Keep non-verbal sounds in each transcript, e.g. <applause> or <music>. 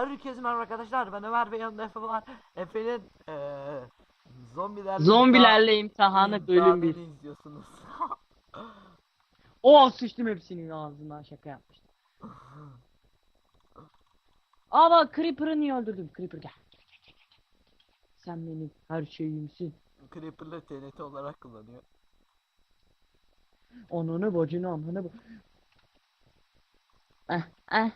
Herkese merhaba arkadaşlar ben Ömer ve yanımda Efe var. Efe'nin eee zombilerle Zombilerle imtihan- imtihanı bölüm 1. imtihanını izliyorsunuz. <laughs> O sıçtım hepsinin ağzına şaka yapmıştım. Aa bak Creeper'ı niye öldürdüm? Creeper gel. Sen benim her şeyimsin. Creeper'la TNT olarak kullanıyor. Onunu bacını ananı bu. Eh eh.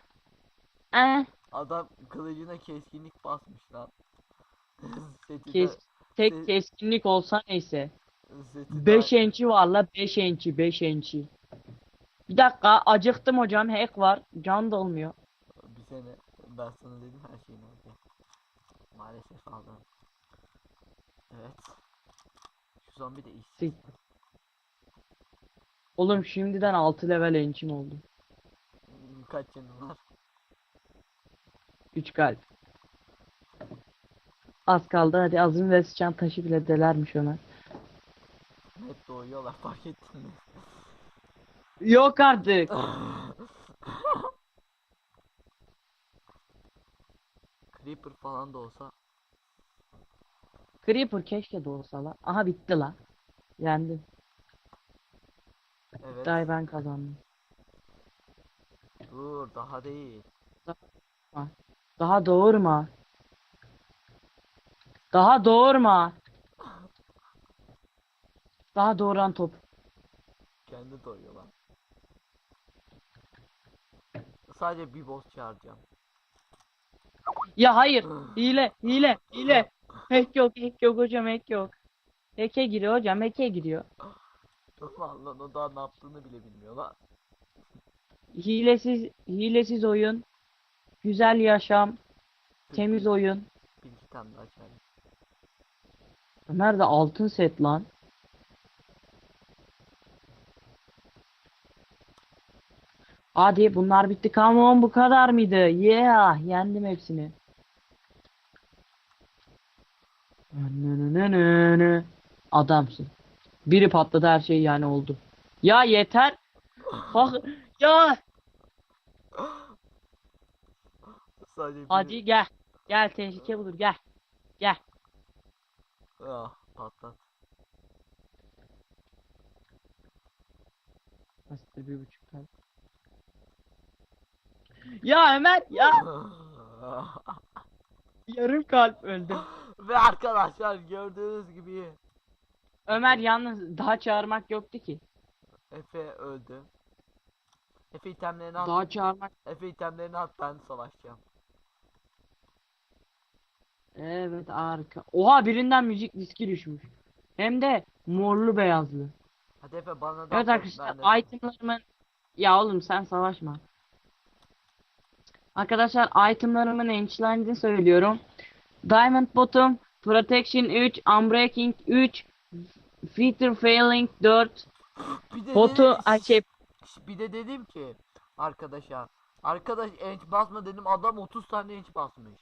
Eh. Adam kılıcına keskinlik basmış lan. <laughs> Seti de- Kes, se- tek keskinlik olsa neyse. seti de- 5 ençi var la 5 ençi 5 ençi. Bir dakika acıktım hocam hack var. Can da olmuyor. Bir sene ben sana dedim her şeyin oldu. Maalesef aldım. Evet. Şu zombi de işsiz. Sik. Oğlum şimdiden 6 level ençim oldu. Hmm, Kaç canın var? 3 kalp. Az kaldı hadi azim ve sıçan taşı bile delermiş ona. Hep doğuyorlar fark ettin mi? Yok artık. <laughs> Creeper falan da olsa Creeper keşke de olsa la. Aha bitti la. Yendim. evet. Day ben kazandım. Dur daha değil. Daha doğurma. Daha doğurma. Daha doğuran top. Kendi doyuyorlar. Sadece bir boss çağıracağım. Ya hayır. Hile, hile, hile. Hack yok, hack yok hocam, hack yok. Hack'e giriyor hocam, hack'e giriyor. Ulan lan o daha ne yaptığını bile bilmiyor lan. Hilesiz, hilesiz oyun. Güzel yaşam. Temiz oyun. Bir iki tane daha çağırayım. Ömer de altın set lan. Hadi bunlar bitti. Come on bu kadar mıydı? Yeah, yendim hepsini. Adamsın. Biri patladı her şey yani oldu. Ya yeter. Bak ya Sadece bir... hadi gel. Gel tehlike budur gel. Gel. Ah patlat. Aslında bir buçuk kalp. Ya Ömer ya <laughs> yarım kalp öldü. Ve arkadaşlar gördüğünüz gibi Ömer yalnız daha çağırmak yoktu ki. Efe öldü. Efe itemlerini at. Daha çağırmak. Efe itemlerini at ben savaşacağım. Evet arka. Oha birinden müzik diski düşmüş. Hem de morlu beyazlı. Hadi Efe bana da Evet at, arkadaşlar ben de- itemlarımın ya oğlum sen savaşma. Arkadaşlar itemlarımın enchantlerini söylüyorum. Diamond Bottom, Protection 3, Unbreaking 3, Feature Failing 4, <gasps> Bir de Botu dedim- ay şey bir de dedim ki arkadaşa arkadaş enç basma dedim adam 30 tane enç basmış.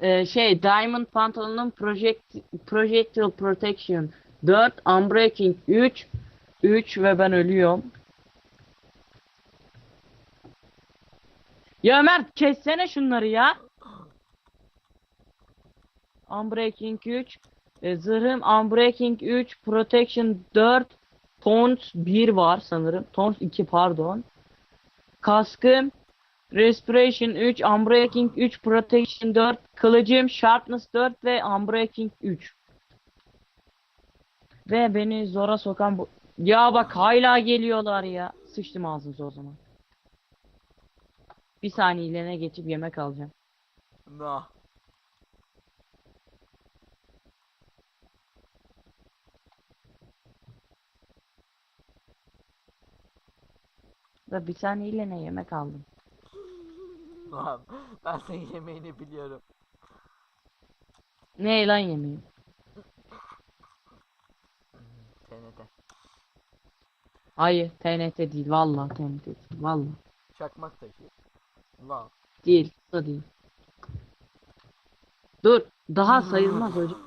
E, şey Diamond Pantolon'un Project Projectile Protection 4, Unbreaking 3, 3 ve ben ölüyorum. Ya Mert kessene şunları ya. Unbreaking 3, e, zırhım Unbreaking 3, Protection 4, Taunt 1 var sanırım. Taunt 2 pardon. Kaskım Respiration 3, Unbreaking 3, Protection 4, Kılıcım Sharpness 4 ve Unbreaking 3. Ve beni zora sokan bu... Ya bak hala geliyorlar ya. Sıçtım ağzınıza o zaman. Bir saniyeliğine geçip yemek alacağım. Nah. Ve bir saniyeliğine yemek aldım. Lan ben senin yemeğini biliyorum. Ne lan yemeği? TNT. Hayır TNT değil vallahi TNT değil vallahi. Çakmak taşı. Lan. Değil da değil. Dur daha sayılmaz hocam.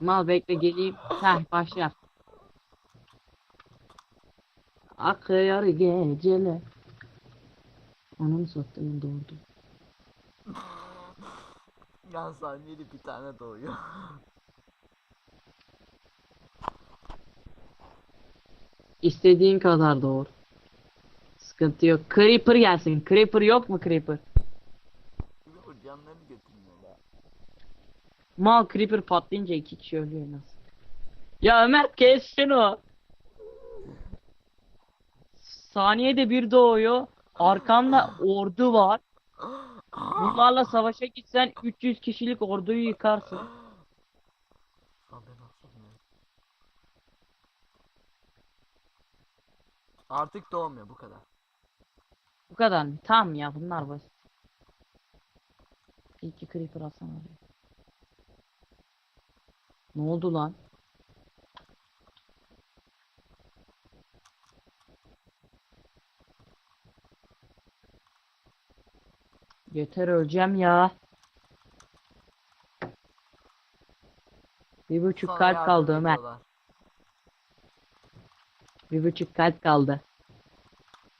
Mal bekle geleyim. Heh başla. Akıyor geceler. Ananı sattım doğurdu. <laughs> Yan saniyede bir tane doğuyor. <laughs> İstediğin kadar doğur. Sıkıntı yok. Creeper gelsin. Creeper yok mu Creeper? Bu canlarını götürmüyor ya. Mal Creeper patlayınca iki kişi ölüyor nasıl? Ya Ömer kes şunu. Saniyede bir doğuyor. Arkanda ordu var. Bunlarla savaşa gitsen 300 kişilik orduyu yıkarsın. Artık doğmuyor bu kadar. Bu kadar mı? Tamam ya bunlar basit. Bir iki creeper oraya. Ne oldu lan? Yeter öleceğim ya. Bir buçuk Sana kalp kaldı Ömer. ediyorlar. Bir buçuk kalp kaldı.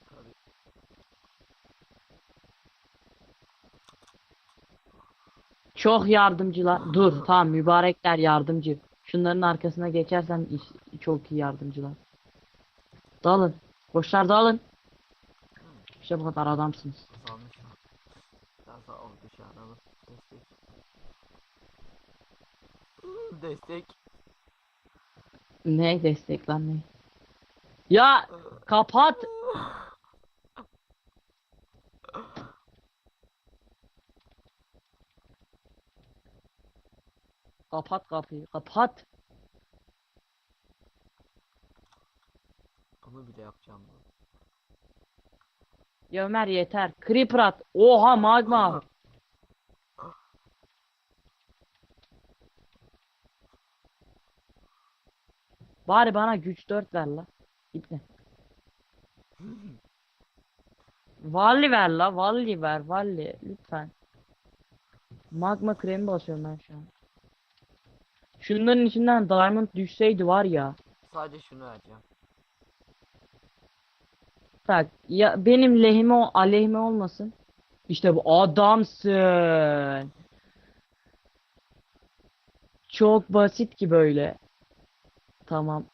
Tabii. Çok yardımcılar. Dur tamam mübarekler yardımcı. Şunların arkasına geçersen çok iyi yardımcılar. Dalın. Koçlar dalın. İşte bu kadar adamsınız. Alıp destek. destek. Ne destek lan ne? Ya kapat. Kapat kapıyı. Kapat. Bunu bile yapacağım. Ya Ömer yeter. Creeper at. Oha magma. <laughs> Bari bana güç 4 ver la. Gitme. Valli ver la. Valli ver. Valli. Lütfen. Magma kremi basıyorum ben şu an. Şunların içinden diamond düşseydi var ya. Sadece şunu vereceğim. Bak ya benim lehime o aleyhime olmasın. İşte bu adamsın. Çok basit ki böyle. Tamam.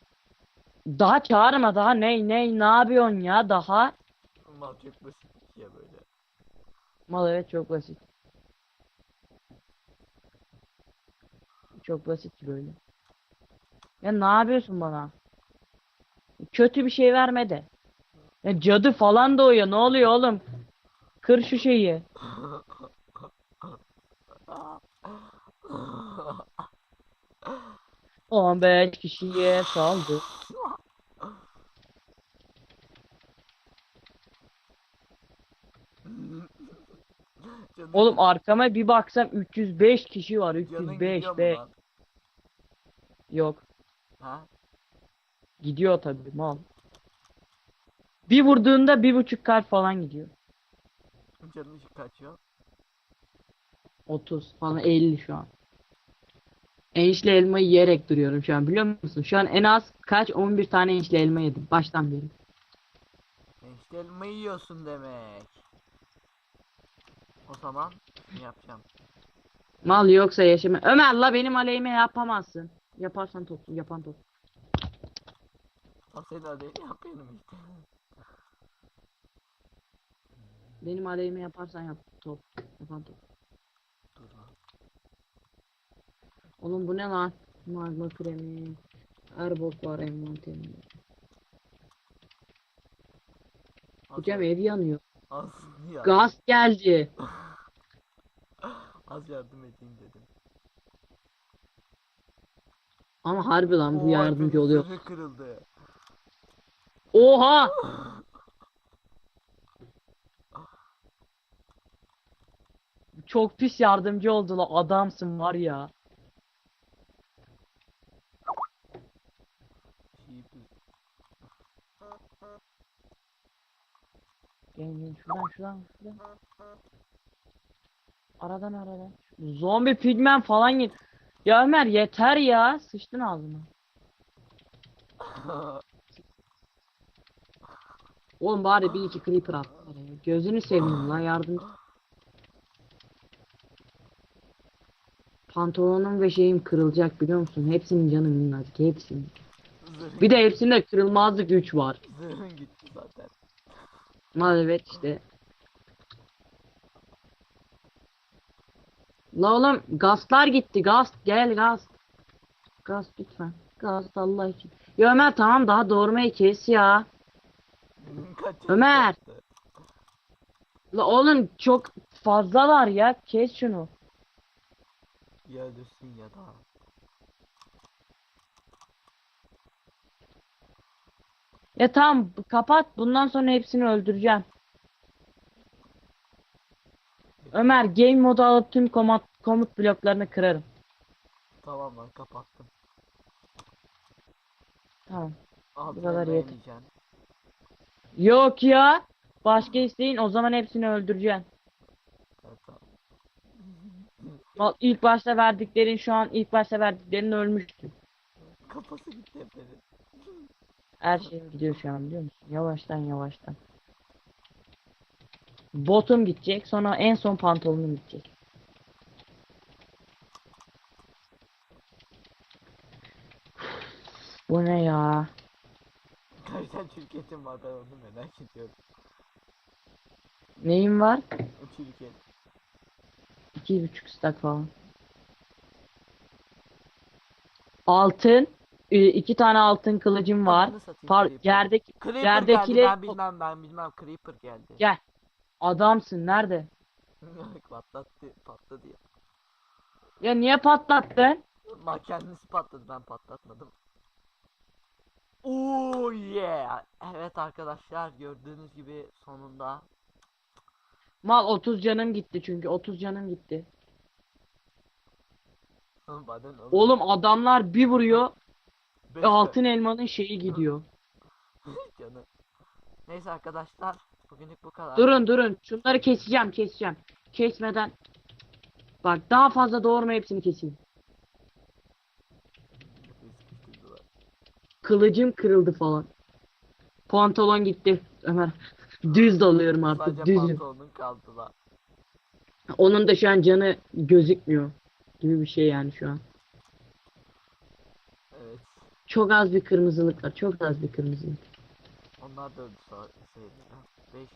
Daha çağırma daha ney ney ne yapıyorsun ya daha? Mal çok basit ya böyle. Mal evet çok basit. Çok basit böyle. Ya ne yapıyorsun bana? Kötü bir şey verme de. Ya cadı falan doğuyor. Ne oluyor oğlum? Kır şu şeyi. <laughs> 15 kişiye saldı. Oğlum arkama bir baksam 305 kişi var. canın 305 gidiyor mu be. Yok. Ha? Gidiyor tabii mal. Bir vurduğunda bir buçuk kalp falan gidiyor. Canın kaçıyor. 30 falan 50 şu an. Enişli elma yiyerek duruyorum şu an biliyor musun? Şu an en az kaç 11 tane enişli elma yedim baştan beri. İşte elma yiyorsun demek. O zaman ne yapacağım? Mal yoksa yaşama. Ömer la benim aleyhime yapamazsın. Yaparsan top, yapan top. O senin adayını yapıyorum işte. Benim aleyhime yaparsan yap top. Yapan top. Dur lan. Oğlum bu ne lan? Magma kremi. Her bok var envanterimde. Hocam ev yanıyor. az, ya, Gaz geldi. <laughs> az yardım edeyim dedim. Ama harbi lan bu Oo, yardımcı Efe'nin oluyor. kırıldı. Oha! <laughs> Çok pis yardımcı oldu la adamsın var ya. Şeyi bir- Gelin gelin şuradan şuradan şuradan. Aradan aradan. Zombi pigmen falan git. Ya Ömer yeter ya. Sıçtın ağzıma. Oğlum bari bir iki creeper at. Gözünü seveyim lan yardım. Pantolonum ve şeyim kırılacak biliyor musun? Hepsinin canı minnacık hepsinin. Bir de hepsinde kırılmazlık güç var. Zaten. Mal evet işte. La oğlum gazlar gitti gaz gel gaz. Gaz lütfen. Gaz Allah için. Ya Ömer tamam daha doğurmayı kes ya. <laughs> Ömer! La oğlum çok fazlalar ya kes şunu. Ya öldürsün ya da. Ya tamam kapat bundan sonra hepsini öldüreceğim. Ömer game modu alıp tüm komut, komut bloklarını kırarım. Tamam lan kapattım. Tamam. Altına kadar yeter. Yok ya. Başka isteyin o zaman hepsini öldüreceksin. Evet, tamam. İlk başta verdiklerin şu an ilk başta verdiklerin ölmüştü. Kafası gitti efendim. Her şeyim gidiyor şu an biliyor musun? Yavaştan yavaştan. Botum gidecek sonra en son pantolonum gidecek. Bu ne ya? Kaç tane şirketim var ben onu merak ediyorum. Neyim var? O şirket. İki buçuk stack falan. Altın. E, iki tane altın kılıcım var. Satayım, Par Creeper. yerdeki Creeper yerdekileri- geldi ben bilmem ben bilmem Creeper geldi. Gel. adamsın nerede? <laughs> Patlattı patladı ya. Ya niye patlattın? Ma kendisi patladı ben patlatmadım. Oo yeah. Evet arkadaşlar gördüğünüz gibi sonunda Mal 30 canım gitti çünkü 30 canım gitti. Oğlum adamlar bir vuruyor beş altın elmanın şeyi gidiyor. Neyse arkadaşlar bugünlük bu kadar. Durun durun şunları keseceğim keseceğim. Kesmeden. Bak daha fazla doğurma hepsini keseyim. Kılıcım kırıldı falan. Pantolon gitti Ömer. <laughs> Düz dalıyorum artık Sadece düzüm. pantolonun kaldı la. Onun da şu an canı gözükmüyor. Gibi bir şey yani şu an. Çok az bir kırmızılık var. Çok az bir kırmızılık. Onlar da öldü sayılır. 5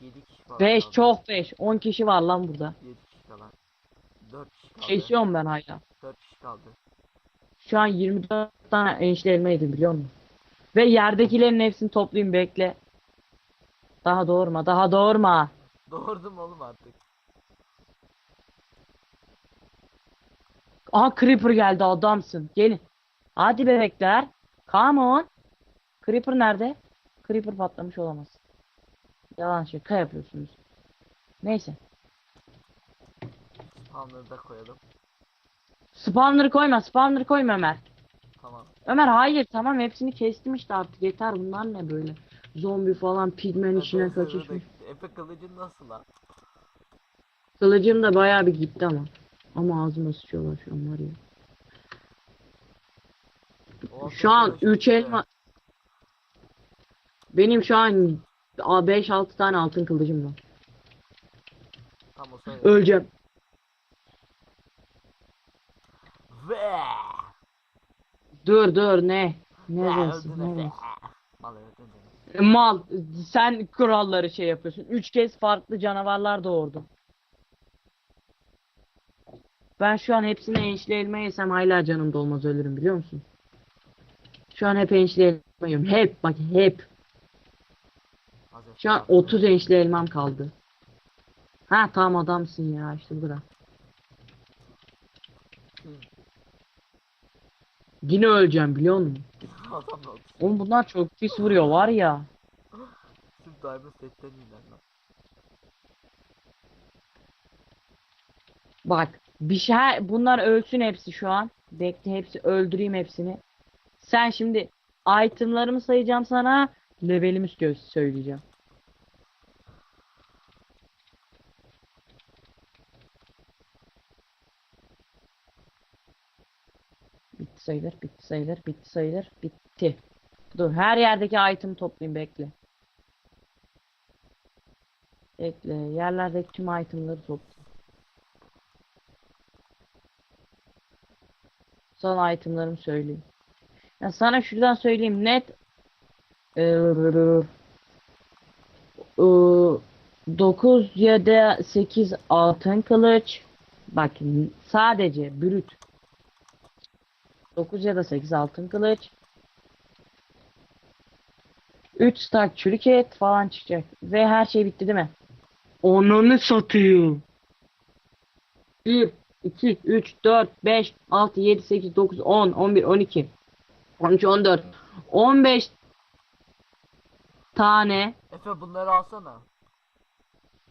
7 kişi var. 5 kaldı. çok 5. 10 kişi var lan burada. 7 kişi kalan. 4 kişi kaldı. Kesiyorum ben hala. 4 kişi kaldı. Şu an 24 tane enişte elma yedim biliyor musun? Ve yerdekilerin hepsini toplayayım bekle. Daha doğurma, daha doğurma. Doğurdum oğlum artık. Aha Creeper geldi adamsın. Gelin. Hadi bebekler. Come on. Creeper nerede? Creeper patlamış olamaz. Yalan şaka yapıyorsunuz. Neyse. Spawner'ı da koyalım. Spawner koyma, spawner koyma Ömer. Tamam. Ömer hayır tamam hepsini kestim işte artık yeter bunlar ne böyle. Zombi falan pigmen içine kaçışmış. Efe kılıcın nasıl lan? Kılıcım da bayağı bir gitti ama. Ama ağzıma sıçıyorlar şu an var ya. Şu an kılıç 3 gitti. elma. Benim şu an 5-6 tane altın kılıcım var. Tam o sayı. Öleceğim. Ve. Dur dur ne? Ve öldün Efe. Neresi? Mal öldün beni. Mal sen kuralları şey yapıyorsun. 3 kez farklı canavarlar doğurdum. Ben şu an hepsine enişli elma yesem hala canım dolmaz ölürüm biliyor musun? Şu an hep enişli elma yiyorum. Hep bak hep. Şu an kaldı. 30 enişli elmam kaldı. Ha tamam adamsın ya işte bırak. Yine öleceğim biliyor musun? Oğlum bunlar çok pis vuruyor var ya. Sırf Diamond setten iyiler lan. Bak bir şey bunlar ölsün hepsi şu an. Bekle hepsi öldüreyim hepsini. Sen şimdi itemlarımı sayacağım sana. Levelimi söyleyeceğim. Bitti sayılır, bitti sayılır, bitti sayılır, bitti. Dur her yerdeki item toplayayım bekle. Bekle yerlerdeki tüm itemları toplayayım. Sana itemlarımı söyleyeyim. Ya sana şuradan söyleyeyim net Ee, 9 ya da 8 altın kılıç. Bak sadece brüt. 9 ya da 8 altın kılıç. 3 stack çürük et falan çıkacak. Ve her şey bitti değil mi? Onunu satayım. 1, 2, 3, 4, 5, 6, 7, 8, 9, 10, 11, 12, 13, 14, 15 tane Efe bunları alsana.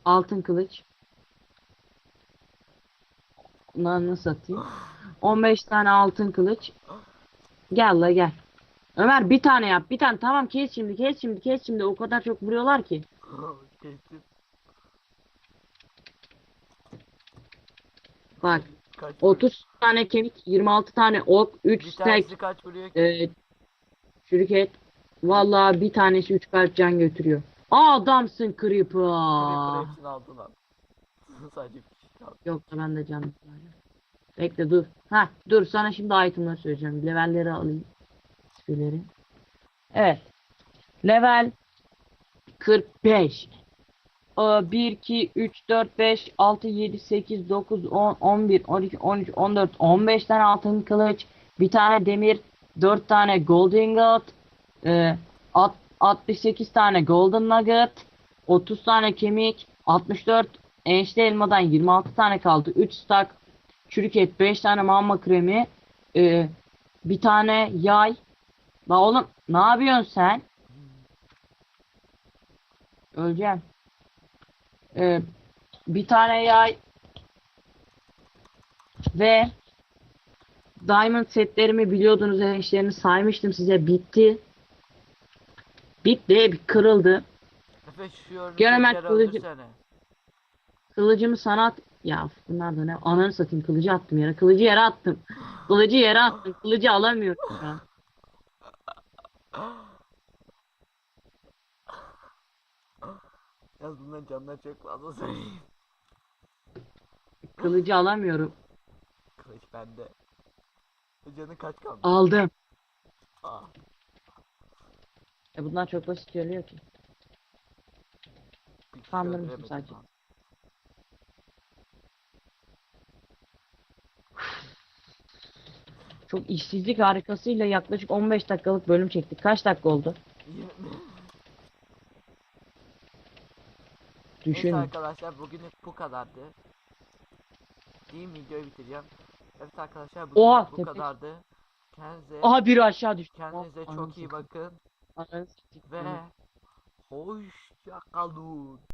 altın kılıç. Bunları nasıl atayım? 15 tane altın kılıç. Gel la gel. Ömer bir tane yap. Bir tane tamam kes şimdi kes şimdi kes şimdi. O kadar çok vuruyorlar ki. <laughs> Kestim. Bak Kaç 30 tane kemik, 26 tane ok, 3 Bir stack tanesi kaç vuruyor ki? e, çürük et. Vallahi bir tanesi 3 kalp can götürüyor. Adamsın Creeper. Creeper hepsini lan. <laughs> Sadece bir kişi kaldı. Yok ben de canım. Bekle dur. Ha dur sana şimdi itemları söyleyeceğim. Levelleri alayım. Skill'leri. Evet. Level 45. Aa, 1, 2, 3, 4, 5, 6, 7, 8, 9, 10, 11, 12, 13, 14, 15 tane altın kılıç, bir tane demir, 4 tane golden ingot, e, alt- 68 tane golden nugget, 30 tane kemik, 64 enişte elmadan 26 tane kaldı. 3 stack çürük et, 5 tane mamma kremi, e, bir tane yay. La oğlum ne yapıyorsun sen? Öleceğim. E, bir tane yay ve Diamond setlerimi biliyordunuz enişlerini saymıştım size bitti. Bitti, kırıldı. Efe şu kılıcı-. Kılıcımı sana at... Ya bunlar da ne? Ananı satayım kılıcı attım yere. Kılıcı yere attım. Kılıcı yere attım. Kılıcı alamıyorum şu <laughs> Yalnız bunların canları çok fazla <laughs> söyleyeyim. Kılıcı alamıyorum. Kılıç bende. Bu Canı kaç kaldı? Aldım. Aa. E bunlar çok basit geliyor ki. bir kişi Kandırmışım öldüremedim sadece. lan. Çok işsizlik harikasıyla yaklaşık 15 dakikalık bölüm çektik. Kaç dakika oldu? Düşün. arkadaşlar bugünlük bu kadardı. Diyeyim videoyu bitireceğim. Evet arkadaşlar bugünlük Oha, bu tepek. kadardı. Kendinize, Aha biri aşağı düştü. kendinize Ananı çok iyi bakın satayım. ve hoşça kalın.